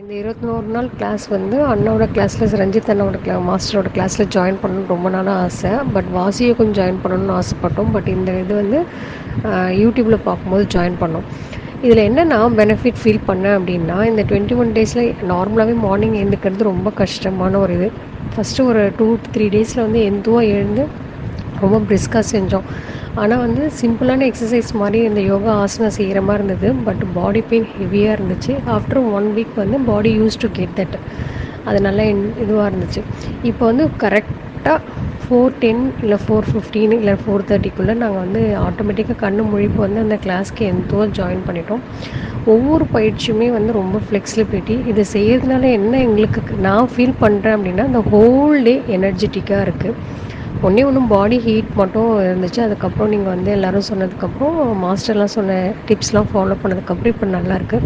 இந்த இருபத்தோரு நாள் கிளாஸ் வந்து அண்ணாவோட கிளாஸில் ரஞ்சித் அண்ணாவோட கிளா மாஸ்டரோட கிளாஸில் ஜாயின் பண்ணணும்னு ரொம்ப நாளாக ஆசை. பட் வாசியோக்கும் ஜாயின் பண்ணணும்னு ஆசைப்பட்டோம். பட் இந்த இது வந்து யூடியூப்பில் பார்க்கும்போது ஜாயின் பண்ணோம். இதில் என்னென்னா பெனிஃபிட் ஃபீல் பண்ணேன் அப்படின்னா இந்த டுவெண்ட்டி ஒன் டேஸில் நார்மலாகவே மார்னிங் எழுந்துக்கிறது ரொம்ப கஷ்டமான ஒரு இது. ஃபஸ்ட்டு ஒரு டூ த்ரீ டேஸில் வந்து எந்துவாக எழுந்து ரொம்ப பிரிஸ்காக செஞ்சோம். ஆனால் வந்து சிம்பிளான எக்ஸசைஸ் மாதிரி இந்த யோகா ஆசனம் செய்கிற மாதிரி இருந்தது. பட் பாடி பெயின் ஹெவியாக இருந்துச்சு. ஆஃப்டர் ஒன் வீக் வந்து body used to get that. அது நல்லா இதுவாக இருந்துச்சு. இப்போ வந்து கரெக்டாக ஃபோர் டென் இல்லை ஃபோர் ஃபிஃப்டீன் இல்லை ஃபோர் தேர்ட்டிக்குள்ளே நாங்கள் வந்து ஆட்டோமேட்டிக்காக கண்ணு முழிப்பு வந்து அந்த கிளாஸ்க்கு எந்தோ ஜாயின் பண்ணிட்டோம். ஒவ்வொரு பயிற்சியுமே வந்து ரொம்ப ஃப்ளெக்சிபிலிட்டி இது செய்கிறதுனால என்ன எங்களுக்கு நான் ஃபீல் பண்ணுறேன் அப்படின்னா இந்த ஹோல் டே எனர்ஜெட்டிக்காக இருக்குது ஒன்றே ஒன்றும் பாடி ஹீட் மட்டும் இருந்துச்சு. அதுக்கப்புறம் நீங்கள் வந்து எல்லோரும் சொன்னதுக்கப்புறம் மாஸ்டர்லாம் சொன்ன டிப்ஸ்லாம் ஃபாலோ பண்ணதுக்கப்புறம் இப்போ நல்லாயிருக்கு